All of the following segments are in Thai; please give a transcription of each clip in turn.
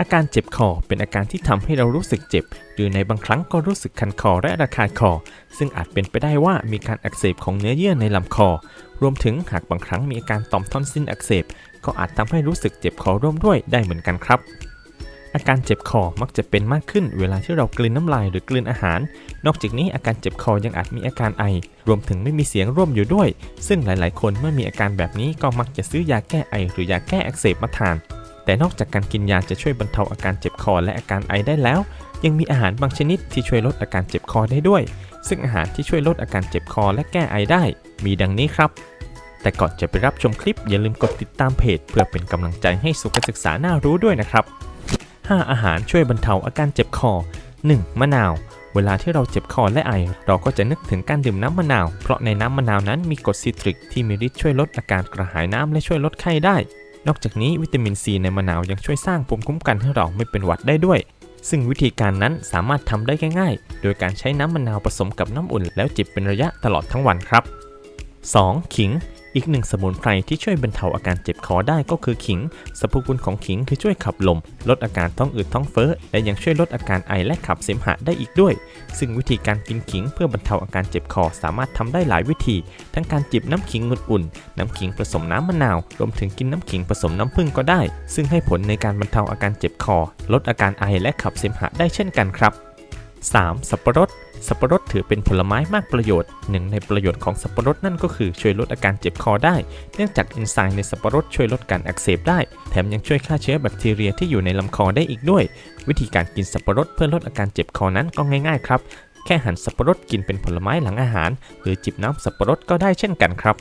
อาการเจ็บคอเป็นอาการที่ทำให้เรารู้สึกเจ็บ หรือในบางครั้งก็รู้สึกคันคอและระคายคอ ซึ่งอาจเป็นไปได้ว่ามีการอักเสบของเนื้อเยื่อในลำคอ รวมถึงหากบางครั้งมีอาการต่อมทอนซิลอักเสบ ก็อาจทำให้รู้สึกเจ็บคอร่วมด้วยได้เหมือนกันครับ อาการเจ็บคอมักจะเป็นมากขึ้นเวลาที่เรากลืนน้ำลายหรือกลืนอาหาร นอกจากนี้อาการเจ็บคอยังอาจมีอาการไอ รวมถึงไม่มีเสียงร่วมอยู่ด้วย ซึ่งหลาย ๆ คนเมื่อมีอาการแบบนี้ก็มักจะซื้อยาแก้ไอ หรือยาแก้อักเสบมาทาน แต่นอกจากการกินยาจะช่วยบรรเทาอาการเจ็บคอและอาการไอได้แล้ว ยังมีอาหารบางชนิดที่ช่วยลดอาการเจ็บคอได้ด้วย ซึ่งอาหารที่ช่วยลดอาการเจ็บคอและแก้ไอได้ มีดังนี้ครับ แต่ก่อนจะไปรับชมคลิป อย่าลืมกดติดตามเพจ เพื่อเป็นกำลังใจให้สุขศึกษาน่ารู้ด้วยนะครับ 5 อาหารช่วยบรรเทาอาการเจ็บคอ 1. มะนาว เวลาที่เราเจ็บคอและไอ เราก็จะนึกถึงการดื่มน้ำมะนาว เพราะในน้ำมะนาวนั้นมีกรดซิตริกที่มีฤทธิ์ช่วยลดอาการกระหายน้ำและช่วยลดไข้ได้ นอกจากนี้วิตามินซีในมะนาวยังช่วยสร้างภูมิคุ้มกันให้เราไม่เป็นหวัดได้ด้วย ซึ่งวิธีการนั้นสามารถทำได้ง่ายๆ โดยการใช้น้ำมะนาวผสมกับน้ำอุ่น แล้วจิบเป็นระยะตลอดทั้งวันครับ 2. ขิง อีกหนึ่งสมุนไพรที่ช่วยบรรเทาอาการเจ็บคอได้ก็คือขิงสรรพคุณของขิงคือช่วยขับลม ลดอาการท้องอืดท้องเฟ้อ และยังช่วยลดอาการไอและขับเสมหะได้อีกด้วย ซึ่งวิธีการกินขิงเพื่อบรรเทาอาการเจ็บคอสามารถทำได้หลายวิธี ทั้งการจิบน้ำขิงอุ่นๆน้ำขิงผสมน้ำมะนาว รวมถึงกินน้ำขิงผสมน้ำผึ้งก็ได้ ซึ่งให้ผลในการบรรเทาอาการเจ็บคอ ลดอาการไอและขับเสมหะได้เช่นกันครับ 3. สับปะรด สับปะรดถือเป็นผลไม้มากประโยชน์หนึ่งในประโยชน์ของสับปะรดนั่นก็คือช่วยลดอาการเจ็บคอได้ เนื่องจากเอนไซม์ในสับปะรดช่วยลดการอักเสบได้ แถมยังช่วยฆ่าเชื้อแบคทีเรียที่อยู่ในลำคอได้อีกด้วย วิธีการกินสับปะรดเพื่อลดอาการเจ็บคอนั้นก็ง่ายๆครับ แค่หั่นสับปะรดกินเป็นผลไม้หลังอาหาร หรือจิบน้ำสับปะรดก็ได้เช่นกันครับ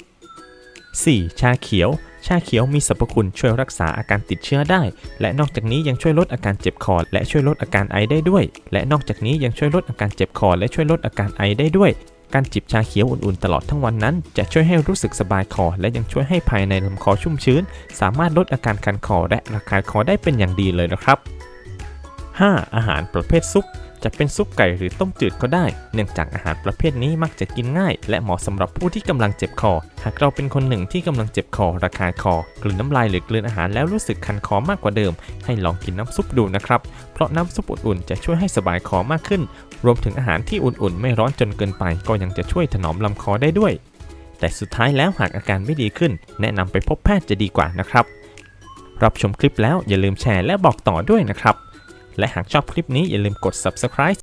4. ชาเขียว ชาเขียวมีสรรพคุณช่วยรักษาอาการติดเชื้อได้ และนอกจากนี้ยังช่วยลดอาการเจ็บคอและช่วยลดอาการไอได้ด้วย และนอกจากนี้ยังช่วยลดอาการเจ็บคอและช่วยลดอาการไอได้ด้วยการจิบชาเขียวอุ่นๆตลอดทั้งวันนั้น จะช่วยให้รู้สึกสบายคอ และยังช่วยให้ภายในลำคอชุ่มชื้น สามารถลดอาการคันคอและระคายคอได้เป็นอย่างดีเลยนะครับ 5. อาหารประเภทซุป จะเป็นซุปไก่หรือต้มจืดก็ได้ เนื่องจากอาหารประเภทนี้มักจะกินง่าย และเหมาะสำหรับผู้ที่กำลังเจ็บคอ หากเราเป็นคนหนึ่งที่กำลังเจ็บคอระคายคอกลืนน้ำลายหรือกลืนอาหารแล้วรู้สึกคันคอมากกว่าเดิม ให้ลองกินน้ำซุปดูนะครับ เพราะน้ำซุปอุ่นๆจะช่วยให้สบายคอมากขึ้น รวมถึงอาหารที่อุ่นๆ ไม่ร้อนจนเกินไป ก็ยังจะช่วยถนอมลำคอได้ด้วย แต่สุดท้ายแล้วหากอาการไม่ดีขึ้น แนะนำไปพบแพทย์จะดีกว่านะครับ รับชมคลิปแล้วอย่าลืมแชร์และบอกต่อด้วยนะครับ และหากชอบคลิปนี้อย่าลืมกด subscribe